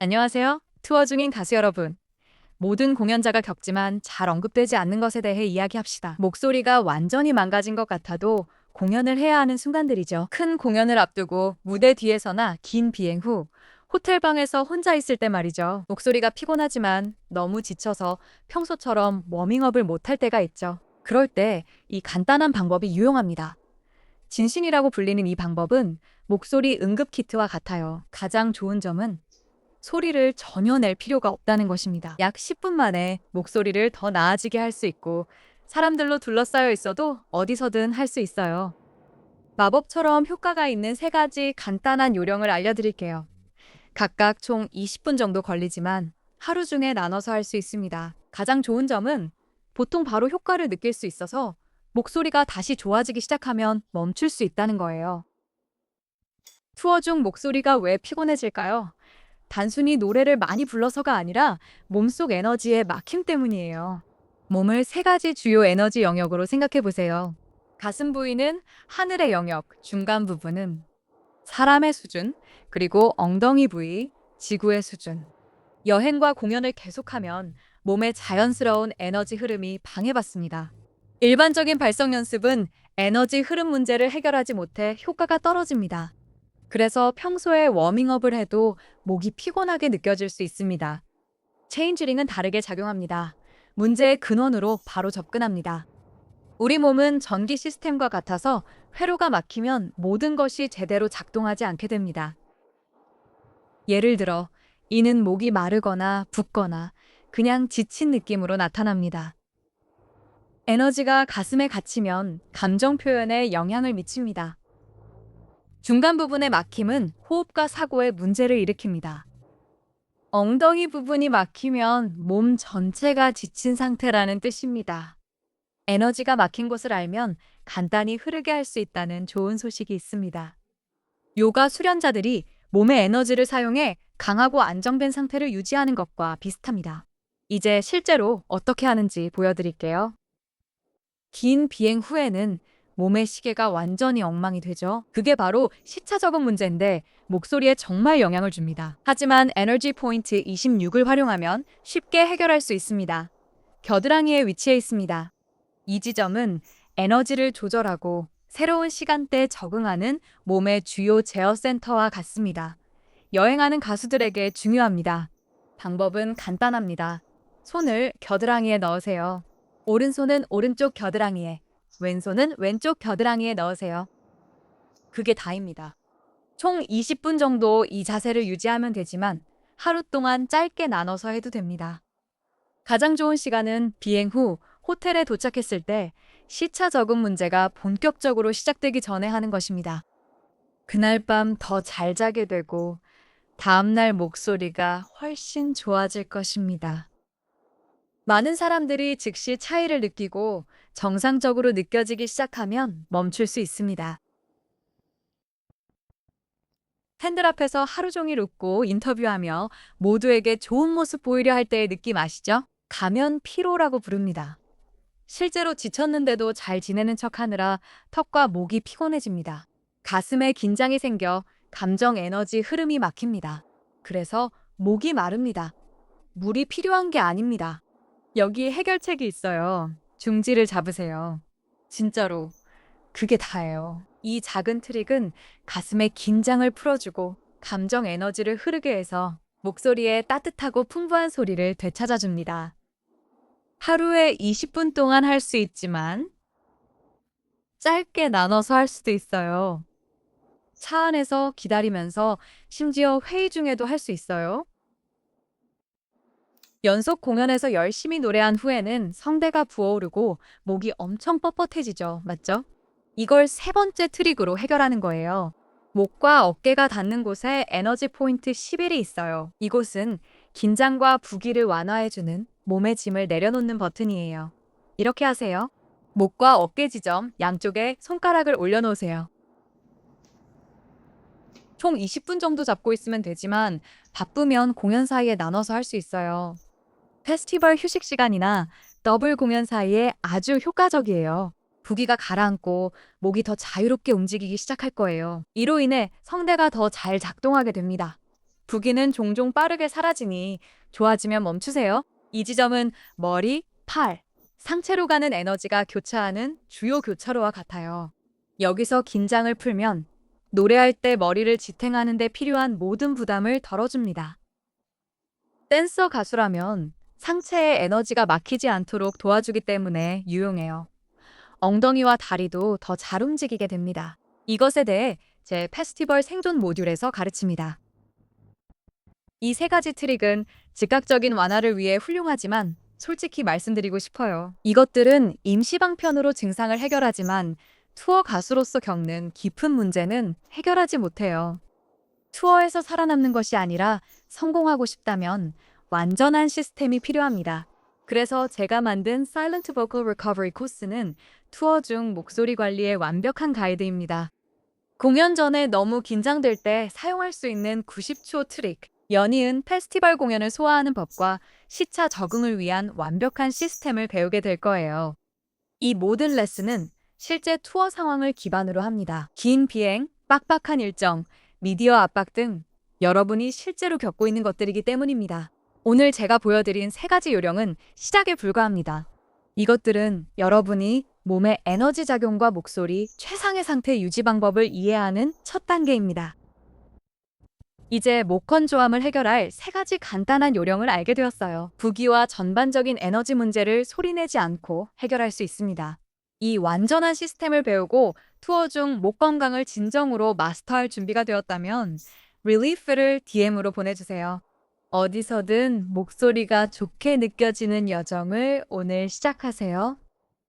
안녕하세요. 투어 중인 가수 여러분. 모든 공연자가 겪지만 잘 언급되지 않는 것에 대해 이야기합시다. 목소리가 완전히 망가진 것 같아도 공연을 해야 하는 순간들이죠. 큰 공연을 앞두고 무대 뒤에서나 긴 비행 후 호텔방에서 혼자 있을 때 말이죠. 목소리가 피곤하지만 너무 지쳐서 평소처럼 워밍업을 못할 때가 있죠. 그럴 때 이 간단한 방법이 유용합니다. 진신이라고 불리는 이 방법은 목소리 응급 키트와 같아요. 가장 좋은 점은 소리를 전혀 낼 필요가 없다는 것입니다. 약 10분 만에 목소리를 더 나아지게 할 수 있고 사람들로 둘러싸여 있어도 어디서든 할 수 있어요. 마법처럼 효과가 있는 세 가지 간단한 요령을 알려드릴게요. 각각 총 20분 정도 걸리지만 하루 중에 나눠서 할 수 있습니다. 가장 좋은 점은 보통 바로 효과를 느낄 수 있어서 목소리가 다시 좋아지기 시작하면 멈출 수 있다는 거예요. 투어 중 목소리가 왜 피곤해질까요? 단순히 노래를 많이 불러서가 아니라 몸속 에너지의 막힘 때문이에요. 몸을 세 가지 주요 에너지 영역으로 생각해 보세요. 가슴 부위는 하늘의 영역, 중간 부분은 사람의 수준, 그리고 엉덩이 부위, 지구의 수준. 여행과 공연을 계속하면 몸의 자연스러운 에너지 흐름이 방해받습니다. 일반적인 발성 연습은 에너지 흐름 문제를 해결하지 못해 효과가 떨어집니다. 그래서 평소에 워밍업을 해도 목이 피곤하게 느껴질 수 있습니다. 체인지링은 다르게 작용합니다. 문제의 근원으로 바로 접근합니다. 우리 몸은 전기 시스템과 같아서 회로가 막히면 모든 것이 제대로 작동하지 않게 됩니다. 예를 들어, 이는 목이 마르거나 붓거나 그냥 지친 느낌으로 나타납니다. 에너지가 가슴에 갇히면 감정 표현에 영향을 미칩니다. 중간 부분의 막힘은 호흡과 사고에 문제를 일으킵니다. 엉덩이 부분이 막히면 몸 전체가 지친 상태라는 뜻입니다. 에너지가 막힌 곳을 알면 간단히 흐르게 할 수 있다는 좋은 소식이 있습니다. 요가 수련자들이 몸의 에너지를 사용해 강하고 안정된 상태를 유지하는 것과 비슷합니다. 이제 실제로 어떻게 하는지 보여드릴게요. 긴 비행 후에는 몸의 시계가 완전히 엉망이 되죠. 그게 바로 시차 적응 문제인데 목소리에 정말 영향을 줍니다. 하지만 에너지 포인트 26을 활용하면 쉽게 해결할 수 있습니다. 겨드랑이에 위치해 있습니다. 이 지점은 에너지를 조절하고 새로운 시간대에 적응하는 몸의 주요 제어 센터와 같습니다. 여행하는 가수들에게 중요합니다. 방법은 간단합니다. 손을 겨드랑이에 넣으세요. 오른손은 오른쪽 겨드랑이에, 왼손은 왼쪽 겨드랑이에 넣으세요. 그게 다입니다. 총 20분 정도 이 자세를 유지하면 되지만 하루 동안 짧게 나눠서 해도 됩니다. 가장 좋은 시간은 비행 후 호텔에 도착했을 때 시차 적응 문제가 본격적으로 시작되기 전에 하는 것입니다. 그날 밤 더 잘 자게 되고 다음날 목소리가 훨씬 좋아질 것입니다. 많은 사람들이 즉시 차이를 느끼고 정상적으로 느껴지기 시작하면 멈출 수 있습니다. 팬들 앞에서 하루 종일 웃고 인터뷰하며 모두에게 좋은 모습 보이려 할 때의 느낌 아시죠? 가면 피로라고 부릅니다. 실제로 지쳤는데도 잘 지내는 척 하느라 턱과 목이 피곤해집니다. 가슴에 긴장이 생겨 감정 에너지 흐름이 막힙니다. 그래서 목이 마릅니다. 물이 필요한 게 아닙니다. 여기에 해결책이 있어요. 중지를 잡으세요. 진짜로. 그게 다예요. 이 작은 트릭은 가슴의 긴장을 풀어주고 감정 에너지를 흐르게 해서 목소리에 따뜻하고 풍부한 소리를 되찾아줍니다. 하루에 20분 동안 할 수 있지만 짧게 나눠서 할 수도 있어요. 차 안에서 기다리면서 심지어 회의 중에도 할 수 있어요. 연속 공연에서 열심히 노래한 후에는 성대가 부어오르고 목이 엄청 뻣뻣해지죠. 맞죠? 이걸 세 번째 트릭으로 해결하는 거예요. 목과 어깨가 닿는 곳에 에너지 포인트 11이 있어요. 이곳은 긴장과 부기를 완화해주는 몸의 짐을 내려놓는 버튼이에요. 이렇게 하세요. 목과 어깨 지점 양쪽에 손가락을 올려놓으세요. 총 20분 정도 잡고 있으면 되지만 바쁘면 공연 사이에 나눠서 할 수 있어요. 페스티벌 휴식 시간이나 더블 공연 사이에 아주 효과적이에요. 부기가 가라앉고 목이 더 자유롭게 움직이기 시작할 거예요. 이로 인해 성대가 더 잘 작동하게 됩니다. 부기는 종종 빠르게 사라지니 좋아지면 멈추세요. 이 지점은 머리, 팔, 상체로 가는 에너지가 교차하는 주요 교차로와 같아요. 여기서 긴장을 풀면 노래할 때 머리를 지탱하는 데 필요한 모든 부담을 덜어줍니다. 댄서 가수라면 상체에 에너지가 막히지 않도록 도와주기 때문에 유용해요. 엉덩이와 다리도 더 잘 움직이게 됩니다. 이것에 대해 제 페스티벌 생존 모듈에서 가르칩니다. 이 세 가지 트릭은 즉각적인 완화를 위해 훌륭하지만 솔직히 말씀드리고 싶어요. 이것들은 임시방편으로 증상을 해결하지만 투어 가수로서 겪는 깊은 문제는 해결하지 못해요. 투어에서 살아남는 것이 아니라 성공하고 싶다면 완전한 시스템이 필요합니다. 그래서 제가 만든 Silent Vocal Recovery 코스는 투어 중 목소리 관리의 완벽한 가이드입니다. 공연 전에 너무 긴장될 때 사용할 수 있는 90초 트릭, 연이은 페스티벌 공연을 소화하는 법과 시차 적응을 위한 완벽한 시스템을 배우게 될 거예요. 이 모든 레슨은 실제 투어 상황을 기반으로 합니다. 긴 비행, 빡빡한 일정, 미디어 압박 등 여러분이 실제로 겪고 있는 것들이기 때문입니다. 오늘 제가 보여드린 세 가지 요령은 시작에 불과합니다. 이것들은 여러분이 몸의 에너지 작용과 목소리, 최상의 상태 유지 방법을 이해하는 첫 단계입니다. 이제 목 건조함을 해결할 세 가지 간단한 요령을 알게 되었어요. 부기와 전반적인 에너지 문제를 소리내지 않고 해결할 수 있습니다. 이 완전한 시스템을 배우고 투어 중 목 건강을 진정으로 마스터할 준비가 되었다면 릴리프를 DM으로 보내주세요. 어디서든 목소리가 좋게 느껴지는 여정을 오늘 시작하세요.